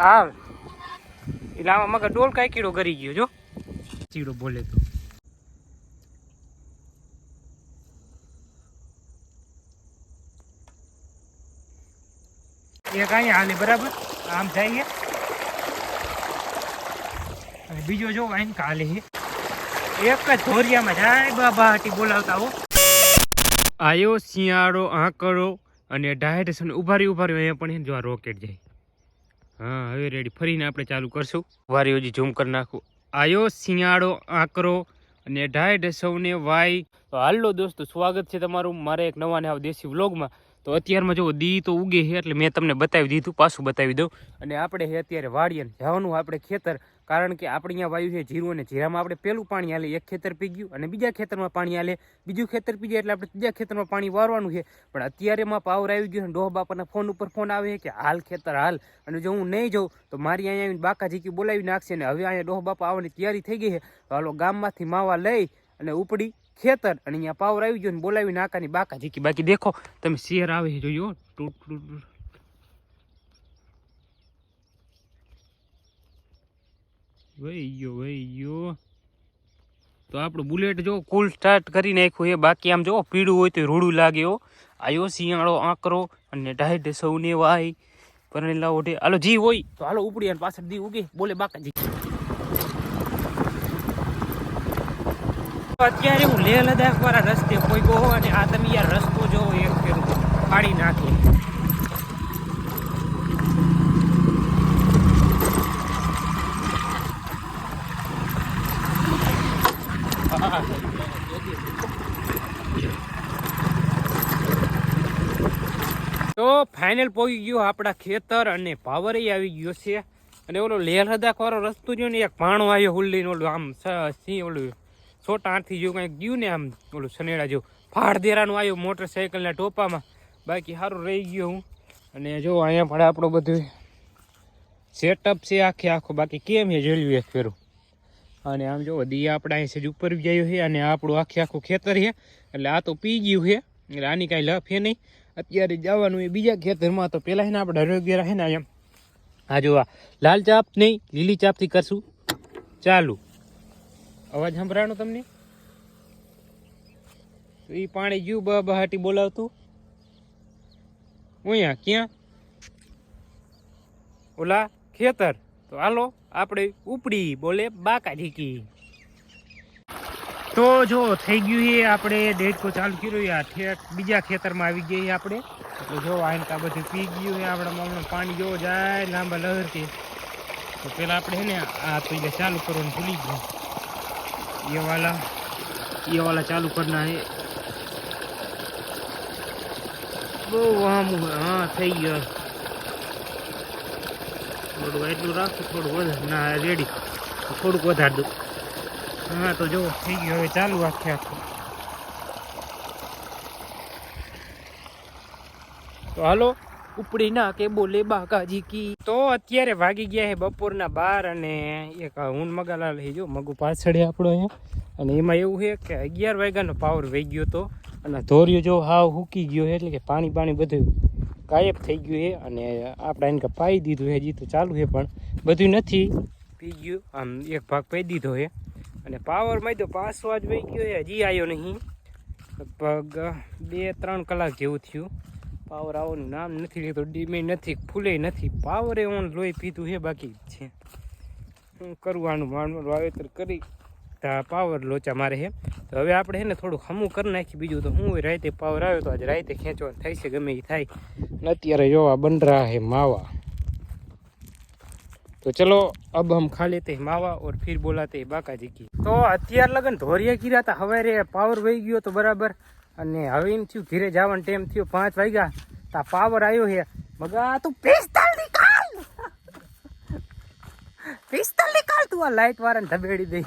હા એટલે આમાં મગર ડોલ કાંઈ કીડો કરી ગયો જો. ચીડો બોલે તો. એક અહીંયા હાલે બરાબર? આમ જઈએ અને બીજો જો આઈને કાલે એક જ ધોરિયામાં જાય બાબા હાટી બોલાવતા હો. આવ્યો શિયાળો આંકડો અને ડાયરેક્શન ઉભારી ઉભારી અહીંયા પણ જો આ રોકેટ જાય. હા, હવે રેડી ફરીને આપણે ચાલુ કરશું. વારી હજી ઝૂમ કરી નાખું. આયો શિયાળો આંકરો અને ઢાઢ સૌને વાય. તો હાલો દોસ્તો, સ્વાગત છે તમારું મારે એક નવા ને આવા દેશી વ્લોગમાં તો અત્યારમાં જો દી તો ઉગે છે એટલે મેં તમને બતાવી દીધું, પાછું બતાવી દઉં. અને આપણે છે અત્યારે વાડીએ જવાનું આપણે ખેતર, કારણ કે આપણે અહીંયા વાયુ છે જીરું અને જીરામાં આપણે પહેલું પાણી હાલે એક ખેતર પી ગયું અને બીજા ખેતરમાં પાણી હાલે બીજું ખેતર પી જાય એટલે આપણે ત્રીજા ખેતરમાં પાણી વારવાનું છે. પણ અત્યારે માં પાવર આવી ગયો ડોહ બાપાના ફોન ઉપર ફોન આવે છે કે હાલ ખેતર હાલ. અને જો હું નહીં જાઉં તો મારી અહીંયા આવીને બાકા જીકી બોલાવી નાખશે અને હવે અહીંયા ડોહ બાપા આવવાની તૈયારી થઈ ગઈ છે. તો હાલો ગામમાંથી માવા લઈ અને ઉપડી ખેતર અને અહીંયા પાવર આવી ગયો ને બોલાવી નાકાની બાકા જીકી બાકી દેખો. તમે શેર આવે જોયો તૂટ તૂટ. વહી તો આપણું બુલેટ જો કુલ સ્ટાર્ટ કરી નાખ્યું એ બાકી આમ જો પીળું હોય તો રૂડું લાગે હો. આયો શિયાળો આંકરો અને ઢાઈડ સૌને વાય. પરણેલા ઓઢે. હાલો, જી હોય. તો હાલો, ઉપડી અને પાછળ દી ઉગે. બોલે બાકાજી અત્યારે હું લેહ લદાખ વાળા રસ્તે કોઈ ગો અને આ તમે યાર રસ્તો જોવો એક ફેર. ફાડી નાખે. તો ફાઇનલ પહોંચી ગયો આપણા ખેતર અને પાવર આવી ગયો છે. અને ઓલો લેહ લદાખ વાળો રસ્તો જો ને એક ભાણો આવ્યો હુલ્લીને ઓલું આમ સિંહ ઓલું છોટા આઠથી જેવું કંઈક ગયું ને આમ, ઓલું સનેડા જેવું. ફાળધેરાનું આવ્યું મોટરસાઇકલના ટોપામાં. બાકી સારું રહી ગયો હું. અને જો અહીંયા પણ આપણું બધું સેટઅપ છે આખે આખો. બાકી કેમ છે જોયું એક ફેરું? અને આમ જો દી આપણે અહીં સેજ ઉપર ગયો છે અને આપણું આખે આખું ખેતર છે. એટલે આ તો પી ગયું છે. એટલે આની કાંઈ લફ છે નહીં. અત્યારે જવાનું એ બીજા ખેતરમાં. તો પહેલાં છે આપણે હરોગ્ય રહે ને એમ હા જો આ. લાલ ચાપ નહીં, લીલી ચાપથી કરશું. ચાલુ. અવાજ સંભળાણો તમને? તો એ પાણી ગયું બ બહાટી બોલાવતું. અહીંયા ક્યાં? ઓલા ખેતર. તો હાલો, આપણે ઉપડી બોલે બાકા ઢીકી તો જો, થઈ ગયું છે આપણે દેડકો ચાલુ કર્યો છે બીજા ખેતરમાં આવી ગયા આપણે. એટલે જો આઈનકા બધું પી ગયું આપણે હમણાં પાણી જો જાય લાંબા લહેરથી. તો પેલા આપણે છે ને આ પહેલા ચાલુ કરવાનું ભૂલી ગયું. ये वाला ये वाला चालू करना है બહુ આમ હા થઈ ગયો થોડું એટલું રાખું થોડું વધારે ના રેડી થોડુંક વધારે દઉં હા તો જો થઈ ગયું હવે ચાલુ આખે આખું તો હાલો ઉપડી ના કે બોલે બાકાજી કી. તો અત્યારે વાગી ગયા છે બપોરના બાર અને એક ઊન મગાલા લઈ જો, મગુ પાછળ આપણો અહીંયા. અને એમાં એવું છે કે અગિયાર વાગ્યાનો પાવર વહી ગયો હતો અને ધોર્યો જો હાવ હૂકી ગયો એટલે કે પાણી પાણી બધું ગાયબ થઈ ગયું છે અને આપણે એને પાઈ દીધું છે હજી તો ચાલુ છે પણ બધું નથી. પી ગયું, આમ એક ભાગ પાઈ દીધો છે અને પાવરમાં તો પાંચ વાજ વહી ગયો હજી આવ્યો નહીં. લગભગ બે ત્રણ કલાક જેવું થયું. પાવર આવવાનું નામ નથી લીધું ડીમે નથી, ફૂલે નથી. પાવરે ઓન લોહી પીધું હે, બાકી છે. હું કરવાનું માંડવાનું વાવેતર કરી પાવર લોચા મારે હે. તો હવે આપણે છે ને થોડું હમું કરી નાખી બીજું તો હું રાતે પાવર આવ્યો તો આજે રાતે ખેંચવાનું થાય છે, ગમે એ થાય. અત્યારે જોવા બનરા હે માવા. તો ચલો, અબ હમ ખા લેતે માવા ઓર ફિર બોલાતે બાકાજી કી. તો અત્યાર લગન ધોરિયા કીરા હતા હવે રે પાવર વહી ગયો તો બરાબર. અને હવે એમ થયું, ઘીરે જવાનો ટાઈમ થયો, પાંચ વાગ્યા. તા પાવર આવ્યો છે મગા તું પિસ્તલ નીકાળ પિસ્તલ નીકાળ તું, આ લાઈટ વાળાને ધબેડી દઈ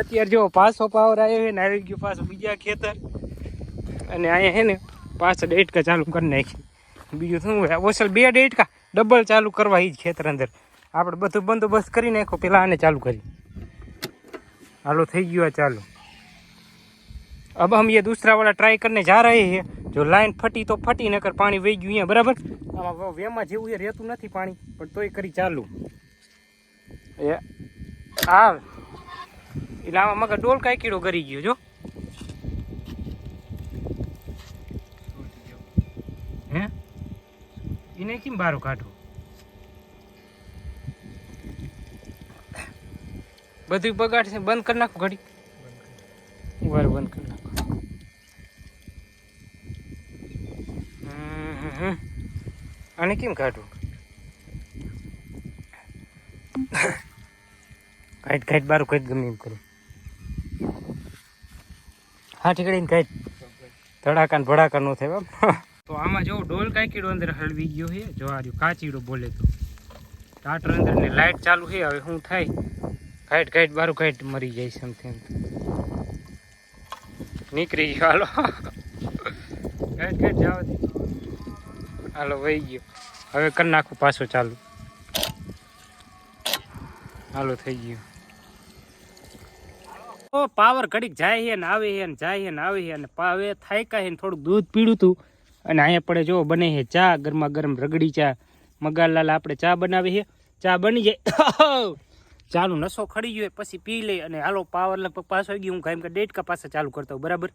અત્યારે જો પાછો પાવર આવ્યો છે ને, આવી ગયો પાછો બીજા ખેતર. અને અહીંયા છે ને પાછળ ડેટકા ચાલુ કરી નાખી. બીજું શું હોય ઓસલ બે ડેટકા ડબલ ચાલુ કરવા એ જ ખેતર અંદર. આપણે બધું બંદોબસ્ત કરી નાખો પેલા આને ચાલુ કરી. હાલો, થઈ ગયું આ ચાલુ. अब हम ये दूसरा वाला ट्राई करने जा रहे हैं જો લાઈન ફટી તો ફટી નકર પાણી વહી ગયું અહીંયા બરાબર આમાં વેમાં જેવું એ રહેતું નથી પાણી પણ તોય કરી ચાલુ એ આ એટલે આમાં મગર ડોલ કાંઈ કીડો કરી ગયો જો હે એને કેમ બારો કાઢો બધું બગાડ છે બંધ કરી નાખો ઘડી વાર બંધ આને કેમ કાઢું કાઢ કાઢ બારું કાઢ ગમે એમ કરું. હા ઠીકડી કાઢ ધડાકા ને ભડાકા નો થાય બાપ તો આમાં જો ડોલ કાંકીડો અંદર હળવી ગયો છે, જો આ રહ્યું કાચીડો બોલે તો. ટાટર અંદર ને લાઇટ ચાલુ છે, હવે શું થાય? કાઢ કાઢ બારું કાઢ મરી જાય સમથિંગ નીકળી ગયો, હાલો. કાઢ કાઢ જવા દે. હાલો, વહી ગયો. હવે કરી નાખું પાછો ચાલુ. હાલો, થઈ ગયું. ઓ, પાવર ઘડીક જાય છે ને આવે છે ને જાય છે ને આવે છે પા- હવે થાય છે ને થોડુંક દૂધ પીડું હતું અને અહીંયા પડે જો, બને છે ચા ગરમા ગરમ રગડી ચા. મગાલાલ આપણે ચા બનાવી છે ચા બની જાય. ચાલુ નસો ખડી ગયો પછી પી લઈ અને હાલો, પાવર લગભગ પાછો આવી ગયો. હું કાંઈ કે ડેટકા પાસે ચાલુ કરતો બરાબર?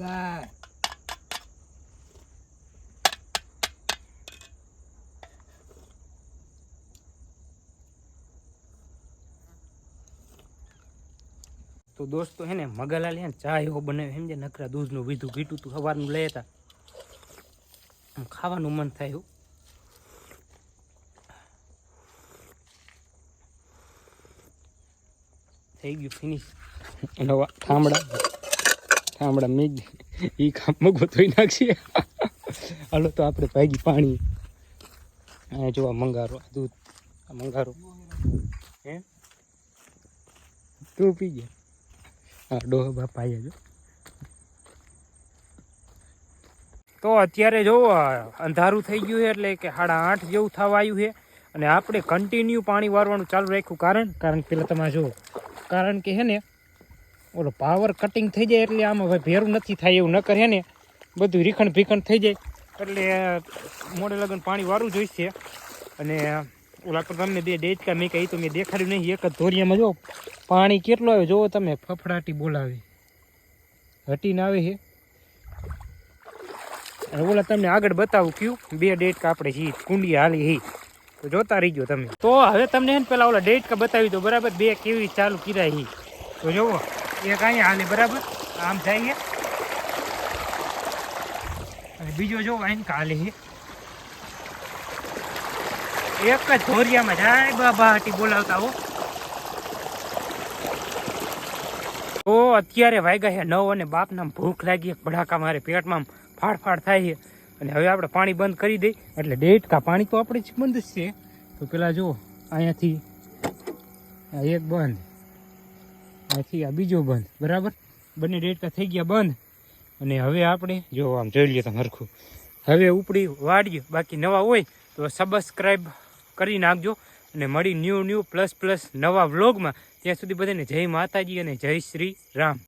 લગાય તો દોસ્તો હે ને મગાલાલ હે ચા એવો બનાવ્યો સમજે નકરા દૂધનું વીધું પીટું તું સવારનું લઈ હતા. ખાવાનું મન થયું થઈ ગયું ફિનિશ એનો વા- ઠામડા મેં એ કામ ગોતવી નાખશે હાલો તો આપણે ભાગી પાણી. અહીંયા જોવા મંગારો, આ દૂધ. આ મંગારો. હે? તું પી ગયા હા ડોહ બાપા આવ્યા જો. તો અત્યારે જો, અંધારું થઈ ગયું છે એટલે કે સાડા આઠ જેવું થવા આવ્યું છે. અને આપણે કન્ટિન્યુ પાણી વારવાનું ચાલુ રાખ્યું કારણ કારણ પેલા તમે જો, કારણ કે હે ને ઓલો પાવર કટિંગ થઈ જાય એટલે આમાં ભાઈ ભેરું નથી થાય એવું ન કરે ને, બધું રીખણ ભીખણ થઈ જાય. એટલે મોડે લગન પાણી વારવું જોઈશે. અને, ઓલા પર તમને બે ડેચકા મેં કહી તો મેં દેખાડ્યું નહીં, એક જ ધોરિયામાં જો પાણી કેટલું આવે, જોવો તમે, ફફડાટી બોલાવે. હટીને આવે છે અને ઓલા તમને આગળ બતાવું કયું, બે ડેટકા આપણે છીએ કુંડી હાલી હી. તો જોતા રહીજો તમે. તો હવે તમને હે પેલા ઓલા ડેટકા બતાવી દો બરાબર? બે કેવી ચાલુ કીધા હી. તો જોવો. એક અહીંયા હાલે, બરાબર? આમ જાય અને બીજો જો આઈને કાલે હે એક જ ધોરિયામાં જાય બાબા હાટી બોલાવતા હો. તો અત્યારે વાગ્યા છે નવ અને બાપના ભૂખ લાગી ભડાકા મારે પેટમાં આમ ફાડ ફાડ થાય છે. અને હવે આપણે પાણી બંધ કરી દઈ એટલે ડેટકા પાણી તો આપણે જ બંધ જ છે. તો પેલા જુઓ અહીંયાથી એક બંધ. અહીંયાથી આ બીજો બંધ, બરાબર? બંને ડેટકા થઈ ગયા બંધ. અને હવે આપણે, જો આમ જોઈ લઈએ તમે હરખું. હવે ઉપડી વાડીએ, બાકી નવા હોય તો સબસ્ક્રાઈબ કરી નાખજો અને મળી ન્યૂ ન્યૂ પ્લસ પ્લસ નવા વ્લોગમાં ત્યાં સુધી બધાને જય માતાજી અને જય શ્રી રામ.